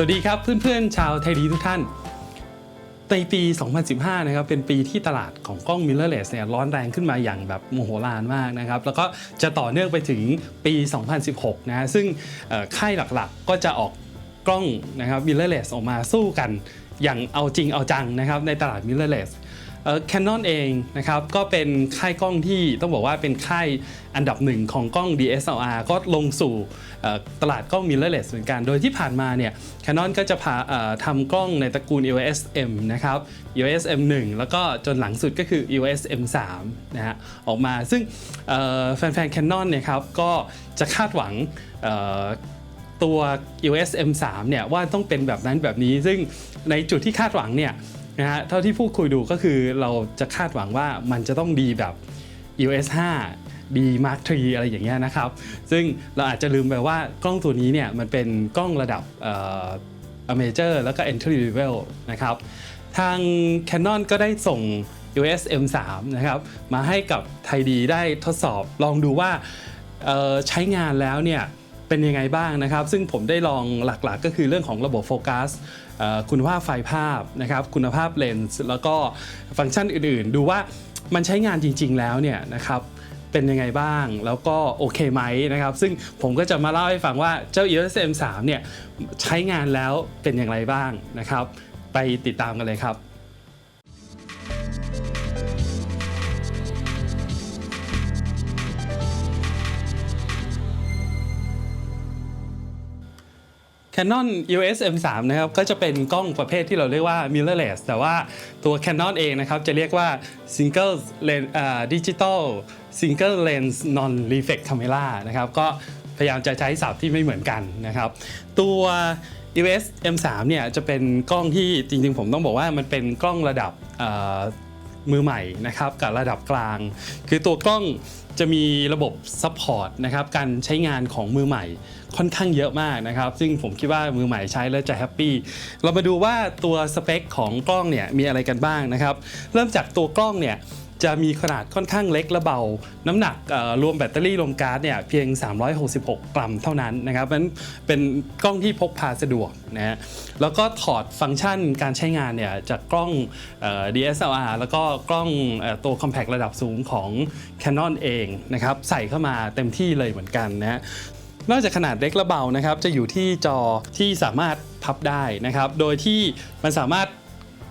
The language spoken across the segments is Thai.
สวัสดีครับเพื่อนๆ ชาวไทยดีทุกท่าน ในปี 2015 นะครับ เป็นปีที่ตลาดของกล้อง mirrorless เนี่ยร้อนแรงขึ้นมาอย่างแบบโมโหลานมากนะครับ แล้วก็จะต่อเนื่องไปถึงปี 2016 นะฮะซึ่งค่ายหลักๆก็จะออกกล้องนะครับ mirrorless ออกมาสู้กันอย่างเอาจริงเอาจังนะครับในตลาด mirrorless เลส อ Canon เองนะครับก็เป็นค่ายกล้องที่ต้องบอกว่าเป็นค่ายอันดับหนึ่งของกล้อง DSLR ก็ลงสู่ตลาดกล้อง mirrorless เหมือนกัน โดยที่ผ่านมาเนี่ย Canon ก็จะพาทำกล้องในตระกูล EOS M นะครับ EOS M1 แล้วก็จนหลังสุดก็คือ EOS M3 นะฮะออกมาซึ่งแฟนๆ Canon เนี่ยครับก็จะคาดหวังตัว EOS M3 เนี่ยว่าต้องเป็นแบบนั้นแบบนี้ ซึ่งในจุดที่คาดหวังเนี่ย นะฮะเท่าที่พูดคุยดูก็คือเราจะคาดหวังว่ามันจะต้องดีแบบ EOS 5 ดี Mark III อะไรอย่างเงี้ยนะครับ ซึ่งเราอาจจะลืมไปว่ากล้องตัวนี้เนี่ยมันเป็นกล้องระดับเอ่อ Major แล้วก็ Entry Level นะครับ ทาง Canon ก็ได้ส่ง EOS M3 นะครับมาให้กับไทยดีได้ทดสอบลองดูว่าใช้งานแล้วเนี่ย เป็นยังไงบ้างนะครับ ซึ่งผมได้ลองหลักๆ ก็คือเรื่องของระบบโฟกัสคุณภาพไฟภาพนะครับ คุณภาพเลนส์แล้วก็ฟังก์ชันอื่นๆ ดูว่ามันใช้งานจริง ๆ แล้วเนี่ยนะครับเป็นยังไงบ้างแล้วก็โอเคไหมนะครับ ซึ่งผมก็จะมาเล่าให้ฟังว่าเจ้า EOS M3 เนี่ยใช้งานแล้วเป็นอย่างไรบ้างนะครับ ไปติดตามกันเลยครับ Canon EOS M3 นะครับก็จะเป็นกล้องประเภทที่เราเรียกว่า mirrorless แต่ว่าตัว Canon เองนะครับจะเรียกว่า single lens อ่า digital single lens non reflex camera นะครับก็พยายามจะใช้ศัพท์ที่ไม่เหมือนกันนะครับ ตัว EOS M3 เนี่ยจะเป็นกล้องที่จริงๆ ผมต้องบอกว่ามันเป็นกล้องระดับ มือใหม่นะครับกับระดับกลาง คือตัวกล้องจะมีระบบซัพพอร์ตนะครับการใช้งานของมือใหม่ค่อนข้างเยอะมากนะครับ ซึ่งผมคิดว่ามือใหม่ใช้แล้วจะแฮปปี้เรามาดูว่าตัวสเปคของกล้องเนี่ยมีอะไรกันบ้างนะครับ เริ่มจากตัวกล้องเนี่ย จะมีขนาดค่อนข้างเล็กและเบา น้ำหนักรวมแบตเตอรี่รวมการ์ดเนี่ยเพียง 366 กรัมเท่านั้นนะครับมันเป็นกล้องที่พกพาสะดวกนะฮะแล้วก็ถอดฟังก์ชันการใช้งานเนี่ยจากกล้อง DSLR แล้วก็กล้องเอ่อตัว compact ระดับสูงของ Canon เองนะครับใส่เข้ามาเต็มที่เลยเหมือนกันนะฮะนอกจากขนาดเล็กและเบานะครับจะอยู่ที่จอที่สามารถพับได้นะครับ โดยที่มันสามารถ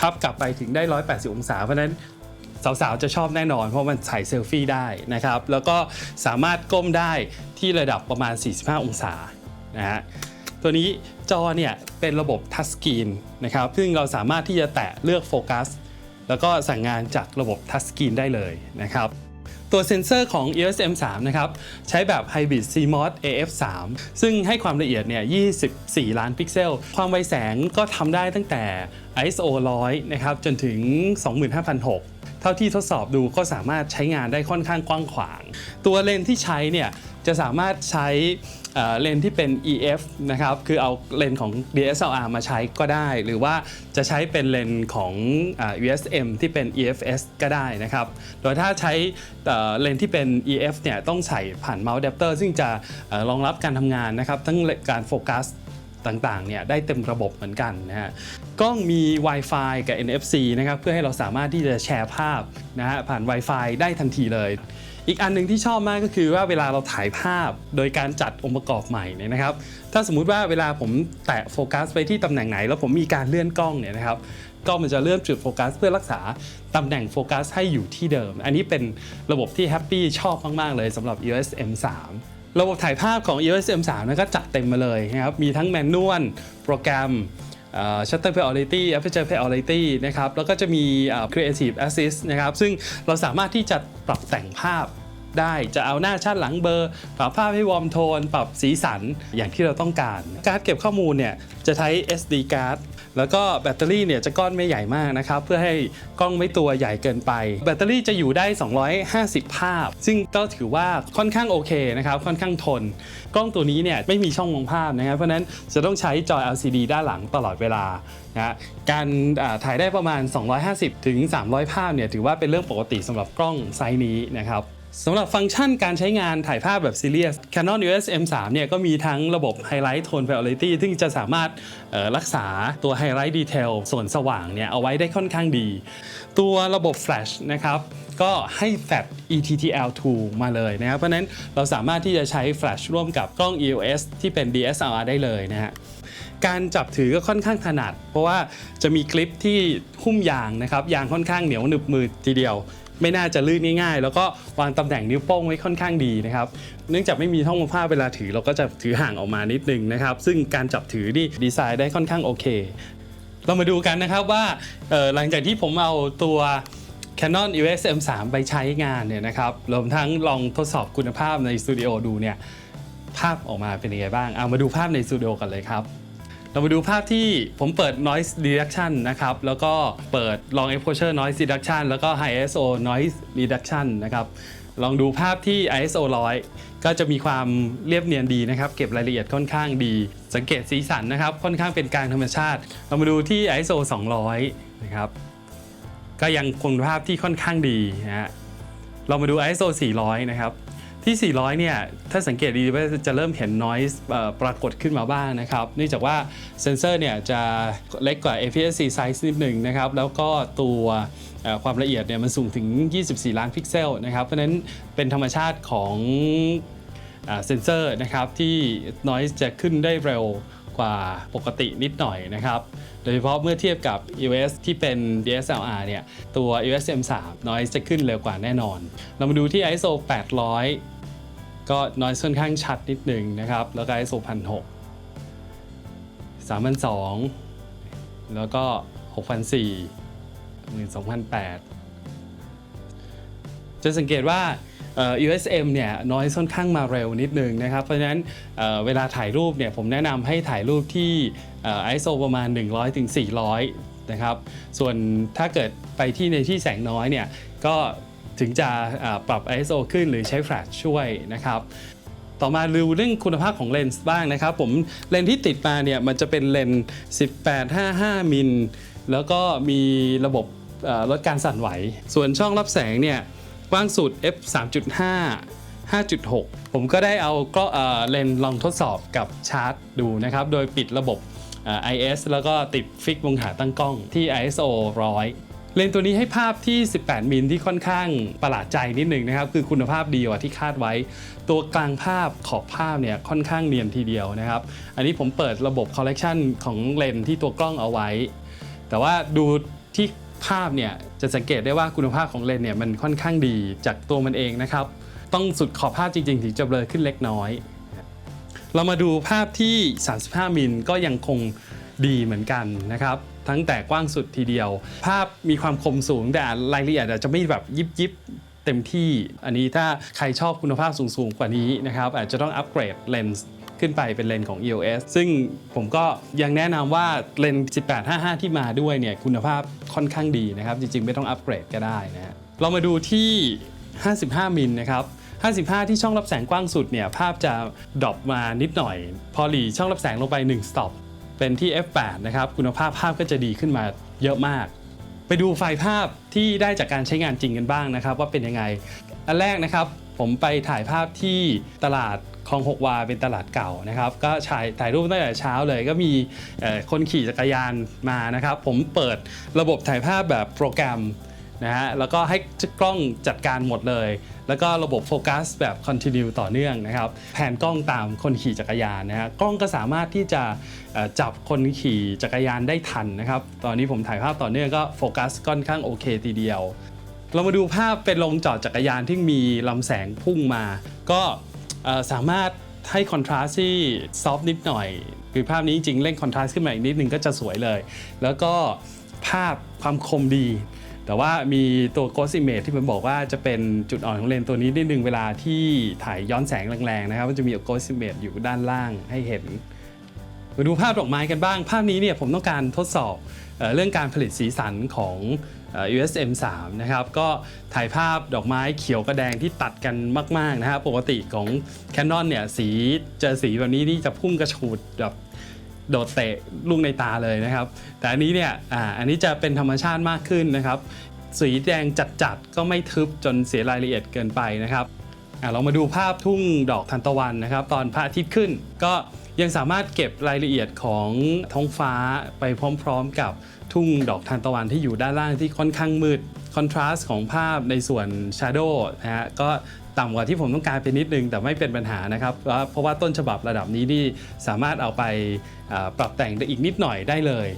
พับกลับไปถึงได้ 180 องศา เพราะนั้น สาวๆ จะชอบแน่นอน เพราะมันถ่ายเซลฟี่ได้นะครับ แล้วก็สามารถก้มได้ที่ระดับประมาณ 45 องศานะฮะตัวนี้จอเนี่ยเป็นระบบทัชสกรีนนะครับ ซึ่งเราสามารถที่จะแตะเลือกโฟกัส แล้วก็สั่งงานจากระบบทัชสกรีนได้เลยนะครับตัวเซ็นเซอร์ของ EOS M3 นะครับ ใช้แบบ Hybrid CMOS AF3 ซึ่งให้ความละเอียดเนี่ย 24 ล้านพิกเซล ความไวแสงก็ทำได้ตั้งแต่ ISO 100 นะครับ จนถึง 25,600 เท่าที่ทดสอบดูก็สามารถใช้งานได้ค่อนข้างกว้างขวาง ตัวเลนที่ใช้เนี่ยจะสามารถใช้เลนที่เป็น EF นะครับ คือเอาเลนของ DSLR มาใช้ก็ได้ หรือว่าจะใช้เป็นเลนของ USM ที่เป็น EFS ก็ได้นะครับ โดยถ้าใช้เลนที่เป็น EF เนี่ยต้องใส่ผ่าน Mouse Adapter ซึ่งจะรองรับการทำงานนะครับ ทั้งการโฟกัส ต่างๆเนี่ยได้เต็มระบบเหมือนกันนะฮะกล้องมี Wi-Fi กับ NFC นะครับเพื่อให้เราสามารถที่จะแชร์ภาพนะฮะผ่าน Wi-Fi ได้ทันทีเลย อีกอันหนึ่งที่ชอบมากก็คือว่าเวลาเราถ่ายภาพโดยการจัดองค์ประกอบใหม่เนี่ยนะครับ ถ้าสมมุติว่าเวลาผมแตะโฟกัสไปที่ตำแหน่งไหน แล้วผมมีการเลื่อนกล้องเนี่ยนะครับกล้องมันจะเลื่อนจุดโฟกัสเพื่อรักษาตำแหน่งโฟกัสให้อยู่ที่เดิม อันนี้เป็นระบบที่แฮปปี้ชอบมากๆเลยสำหรับ EOS M3 ระบบถ่ายภาพของ EOS M3 นะก็จัดเต็มมาเลยนะครับ มีทั้งแมนนวลโปรแกรม Shutter Priority Aperture Priority นะครับ แล้วก็จะมีเอ่อ Creative Assist นะครับ ซึ่งเราสามารถที่จะปรับแต่งภาพ ได้จะเอาหน้าชัดหลังเบอร์ ปรับภาพให้วอร์มโทน ปรับสีสันอย่างที่เราต้องการ การ์ดเก็บข้อมูลเนี่ยจะใช้ SD card แล้วก็แบตเตอรี่เนี่ยจะก้อนไม่ใหญ่มากนะครับเพื่อให้กล้องไม่ตัวใหญ่เกินไป แบตเตอรี่จะอยู่ได้ 250 ภาพ ซึ่งก็ถือว่าค่อนข้างโอเคนะครับค่อนข้างทน กล้องตัวนี้เนี่ยไม่มีช่องมองภาพนะครับเพราะนั้นจะต้องใช้จอ LCD ด้านหลังตลอดเวลานะการถ่ายได้ประมาณ 250ถึง300 ภาพเนี่ยถือว่าเป็นเรื่องปกติสำหรับกล้องไซส์นี้นะครับ สำหรับฟังก์ชันการใช้งานถ่ายภาพแบบซีเรียส Canon EOS M3 เนี่ยก็มีทั้งระบบ Highlight Tone Priority ซึ่งจะสามารถรักษาตัว Highlight Detail ส่วนสว่างเนี่ยเอาไว้ได้ค่อนข้างดี ตัวระบบ Flash นะครับก็ให้แฟลช ETTL2 มาเลยนะครับเพราะนั้นเราสามารถที่จะใช้ Flash ร่วมกับกล้อง EOS ที่เป็น DSLR ได้เลยนะฮะการจับถือก็ค่อนข้างถนัด เพราะว่าจะมีคลิปที่หุ้มยางนะครับยางค่อนข้างเหนียวหนึบมือทีเดียว ไม่น่าจะลื่นง่าย ๆ แล้วก็วางตำแหน่งนิ้วโป้งไว้ค่อนข้างดีนะครับ เนื่องจากไม่มีท่องผ้าเวลาถือเราก็จะถือห่างออกมานิดนึงนะครับ ซึ่งการจับถือนี่ดีไซน์ได้ค่อนข้างโอเค เรามาดูกันนะครับว่าหลังจากที่ผมเอาตัว Canon EOS M3 ไปใช้งานเนี่ยนะครับรวมทั้งลองทดสอบคุณภาพในสตูดิโอดูเนี่ยภาพออกมาเป็นยังไงบ้าง เอามาดูภาพในสตูดิโอกันเลยครับ เรามาดูภาพที่ผมเปิด noise reduction นะครับ แล้วก็เปิด long exposure noise reduction แล้วก็ high ISO noise reduction นะครับ ลองดูภาพที่ ISO 100 ก็จะมีความเรียบเนียนดีนะครับ เก็บรายละเอียดค่อนข้างดี สังเกตสีสันนะครับ ค่อนข้างเป็นกลางธรรมชาติ เรามาดูที่ ISO 200 นะครับ ก็ยังคงภาพที่ค่อนข้างดีนะฮะ เรามาดู ISO 400 นะครับ ที่ 400 เนี่ย ถ้าสังเกตดีว่าจะเริ่มเห็น noise ปรากฏขึ้นมาบ้างนะครับเนื่องจากว่าเซนเซอร์เนี่ยจะเล็กกว่า APS-C size นิดหนึ่งนะครับ แล้วก็ตัวความละเอียดเนี่ยมันสูงถึง 24 ล้านพิกเซลนะครับ เพราะนั้นเป็นธรรมชาติของเซนเซอร์นะครับที่ noise จะขึ้นได้เร็วกว่าปกตินิดหน่อยนะครับโดยเฉพาะเมื่อเทียบกับ EOS ที่เป็น DSLR เนี่ย ตัว EOS M3 noise จะขึ้นเร็วกว่าแน่นอน เรามาดูที่ ISO 800 ก็ noise ค่อนข้างชัดนิดหนึ่งนะครับ แล้วก็ ISO 1006 3002แล้วก็6004 12008 จะสังเกตว่า USM เนี่ยน้อยค่อนข้างมาเร็วนิดนึงนะครับ เพราะฉะนั้นเเวลาถ่ายรูปเนี่ยผมแนะนำให้ถ่ายรูปที่เอ่อ ISO ประมาณ100ถึง400นะครับ ส่วนถ้าเกิดไปที่ในที่แสงน้อยเนี่ยก็ ถึงจะปรับ ISO ขึ้นหรือใช้แฟลชช่วยนะครับต่อมาดูเรื่องคุณภาพของเลนส์บ้างนะครับผมเลนส์ที่ติดมาเนี่ยมันจะเป็นเลนส์ 18-55 มิลแล้วก็มีระบบลดการสั่นไหว ส่วนช่องรับแสงเนี่ยกว้างสุด f 3.5 5.6 ผมก็ได้เอาก็เอ่อเลนส์ลองทดสอบกับชาร์จดูนะครับ โดยปิดระบบ IS แล้วก็ติดฟิกวงขาตั้งกล้องที่ ISO 100 เลนส์ตัวนี้ให้ภาพที่ 18 มิลที่ค่อนข้างประหลาดใจนิดหนึ่งนะครับ คือคุณภาพดีกว่าที่คาดไว้ ตัวกลางภาพขอบภาพเนี่ยค่อนข้างเนียนทีเดียวนะครับ อันนี้ผมเปิดระบบคอลเลกชันของเลนส์ที่ตัวกล้องเอาไว้ แต่ว่าดูที่ภาพเนี่ยจะสังเกตได้ว่าคุณภาพของเลนส์เนี่ยมันค่อนข้างดีจากตัวมันเองนะครับ ต้องสุดขอบภาพจริง ๆ ถึงจะเบลอขึ้นเล็กน้อย เรามาดูภาพที่ 35 มิลก็ยังคงดีเหมือนกันนะครับ ทั้งแต่กว้างสุดทีเดียว ภาพมีความคมสูงแต่รายละเอียดอาจจะไม่แบบยิบยิบเต็มที่ อันนี้ถ้าใครชอบคุณภาพสูงๆกว่านี้นะครับอาจจะต้องอัปเกรดเลนส์ขึ้นไปเป็นเลนส์ของ EOS ซึ่งผมก็ยังแนะนำว่าเลนส์18-55 ที่มาด้วยเนี่ยคุณภาพค่อนข้างดีนะครับ จริงๆ ไม่ต้องอัปเกรดก็ได้นะฮะเรามาดูที่ 55 มิลนะครับ 55 ที่ช่องรับแสงกว้างสุดเนี่ยภาพจะดรอปมานิดหน่อย พอหลีช่องรับแสงลงไป1สต็อป เป็นที่ f8 นะครับคุณภาพภาพก็จะดีขึ้นมาเยอะมาก ไปดูไฟล์ภาพที่ได้จากการใช้งานจริงกันบ้างนะครับ ว่าเป็นยังไง อันแรกนะครับผมไปถ่ายภาพที่ตลาดคลองหกวาเป็นตลาดเก่านะครับ ก็ถ่ายถ่ายรูปตั้งแต่เช้าเลยก็มีคนขี่จักรยานมานะครับ ผมเปิดระบบถ่ายภาพแบบโปรแกรมนะฮะแล้วก็ให้กล้องจัดการหมดเลย แล้วก็ระบบโฟกัสแบบคอนติเนียต่อเนื่องนะครับแผนกล้องตามคนขี่จักรยานนะฮะกล้องก็สามารถที่จะจับคนขี่จักรยานได้ทันนะครับ ตอนนี้ผมถ่ายภาพต่อเนื่องก็โฟกัสค่อนข้างโอเคทีเดียว เรามาดูภาพเป็นลงจอดจักรยานที่มีลำแสงพุ่งมา ก็สามารถให้คอนทราสต์ที่ซอฟนิดหน่อยคือภาพนี้จริงเร่งคอนทราสต์ขึ้นมาอีกนิดนึงก็จะสวยเลย แล้วก็ภาพความคมดี แต่ว่ามีตัว Ghost Image ที่ผมบอกว่าจะเป็นจุดอ่อนของเลนส์ตัวนี้นิดนึงเวลาที่ถ่ายย้อนแสงแรงๆนะครับมันจะมี Ghost Image อยู่ด้านล่างให้เห็น มาดูภาพดอกไม้กันบ้าง ภาพนี้เนี่ยผมต้องการทดสอบเอเรื่องการผลิตสีสันของ USM 3 นะครับ ก็ถ่ายภาพดอกไม้เขียวกับแดงที่ตัดกันมาก ๆ นะครับ ปกติของ Canon เนี่ยสีเจอสีแบบนี้นี่จะพุ่งกระฉูดแบบ โดดเตะลูกในตาเลยนะครับ แต่อันนี้เนี่ยอ่าอันนี้จะเป็นธรรมชาติมากขึ้นนะครับ สีแดงจัดๆก็ไม่ทึบจนเสียรายละเอียดเกินไปนะครับอะเรามาดูภาพทุ่งดอกทานตะวันนะครับ ตอนพระอาทิตย์ขึ้นก็ยังสามารถเก็บรายละเอียดของท้องฟ้าไปพร้อมๆกับทุ่งดอกทานตะวันที่อยู่ด้านล่างที่ค่อนข้างมืดคอนทราสต์ของภาพในส่วน Shadow นะฮะก็ ต่ำกว่าที่ผมต้องการไปนิดนึง แต่ไม่เป็นปัญหานะครับ เพราะว่าต้นฉบับระดับนี้นี่สามารถเอาไปปรับแต่งได้อีกนิดหน่อยได้เลย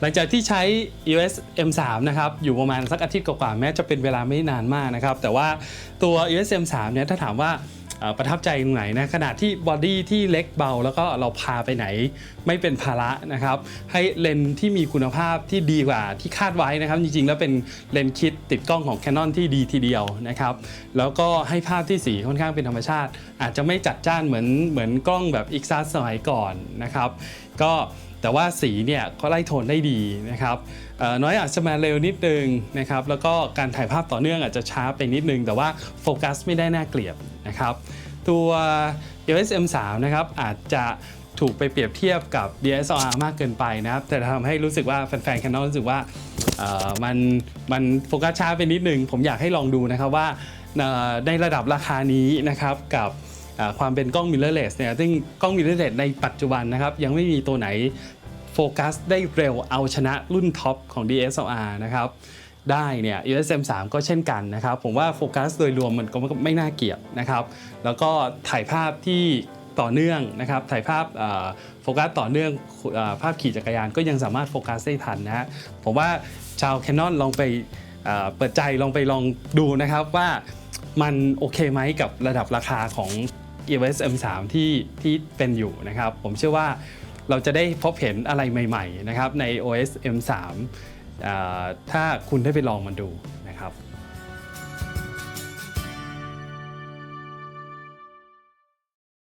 หลังจากที่ใช้ EOS M3 นะครับ อยู่ประมาณสักอาทิตย์กว่าๆแม้จะเป็นเวลาไม่นานมากนะครับ แต่ว่าตัว EOS M3 เนี่ยถ้าถามว่า ประทับใจตรงไหนนะขนาดที่บอดี้ที่เล็กเบา แล้วก็เราพาไปไหนไม่เป็นภาระนะครับ ให้เลนส์ที่มีคุณภาพที่ดีกว่าที่คาดไว้นะครับ จริงๆ แล้วเป็นเลนส์คิดติดกล้องของ Canon ที่ดีทีเดียวนะครับ แล้วก็ให้ภาพที่สีค่อนข้างเป็นธรรมชาติ อาจจะไม่จัดจ้านเหมือนเหมือนกล้องแบบ x สมัยก่อนนะครับ ก็แต่ว่าสีเนี่ยก็ไล่โทนได้ดีนะครับ น้อยอาจจะมาเร็วนิดนึงนะครับแล้วก็การถ่ายภาพต่อเนื่องอาจจะช้าไปนิดนึง แต่ว่าโฟกัสไม่ได้น่าเกลียดนะครับตัว EOS M3 นะครับอาจจะถูกไปเปรียบเทียบกับ DSLR มากเกินไปนะครับ แต่ทำให้รู้สึกว่าแฟนๆ Canon รู้สึกว่ามันมันโฟกัสช้าไปนิดนึง ผมอยากให้ลองดูนะครับว่าในระดับราคานี้นะครับกับความเป็นกล้อง mirrorless เนี่ยซึ่งกล้อง mirrorless ในปัจจุบันนะครับยังไม่มีตัวไหน โฟกัสได้เร็วเอาชนะรุ่นท็อปของ DSLR นะครับได้เนี่ย EOS M3 ก็เช่นกันนะครับ ผมว่าโฟกัสโดยรวมมันก็ไม่น่าเกลียดนะครับ แล้วก็ถ่ายภาพที่ต่อเนื่องนะครับ ถ่ายภาพโฟกัสต่อเนื่องภาพขี่จักรยานก็ยังสามารถโฟกัสได้ทันนะฮะผมว่าชาว Canon ลองไปเปิดใจลองไปลองดูนะครับว่ามันโอเคไหมกับระดับราคาของ EOS M3 ที่ที่เป็นอยู่นะครับ ผมเชื่อว่า เราจะได้พบเห็นอะไรใหม่ๆนะครับใน OS M3 ถ้าคุณได้ไปลองมันดู